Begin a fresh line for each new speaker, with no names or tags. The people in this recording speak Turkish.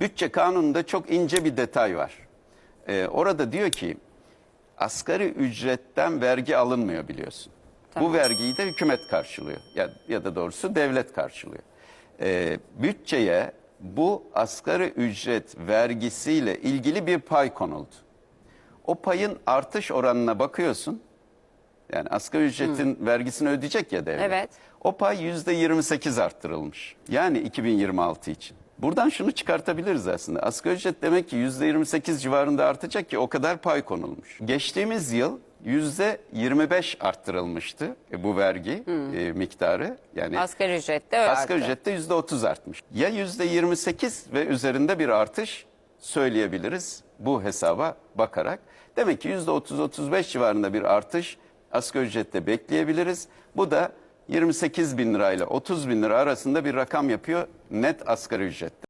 Bütçe kanununda çok ince bir detay var. Ee, orada diyor ki asgari ücretten vergi alınmıyor biliyorsun. Bu vergiyi de hükümet karşılıyor ya, ya da doğrusu devlet karşılıyor. Ee, bütçeye bu asgari ücret vergisiyle ilgili bir pay konuldu. O payın artış oranına bakıyorsun. Yani asgari ücretin vergisini ödeyecek ya devlet.
Evet.
O pay yüzde 28 arttırılmış. Yani 2026 için. Buradan şunu çıkartabiliriz aslında. Asgari ücret demek ki yüzde 28 civarında artacak ki o kadar pay konulmuş. Geçtiğimiz yıl yüzde 25 arttırılmıştı e, bu vergi e, miktarı. Yani
Asgari ücrette öyle
Asgari
arttı.
ücrette yüzde otuz artmış. Ya yüzde yirmi sekiz ve üzerinde bir artış söyleyebiliriz bu hesaba bakarak. Demek ki yüzde otuz otuz beş civarında bir artış asgari ücrette bekleyebiliriz. Bu da 28 bin lirayla 30 bin lira arasında bir rakam yapıyor net asgari ücrette.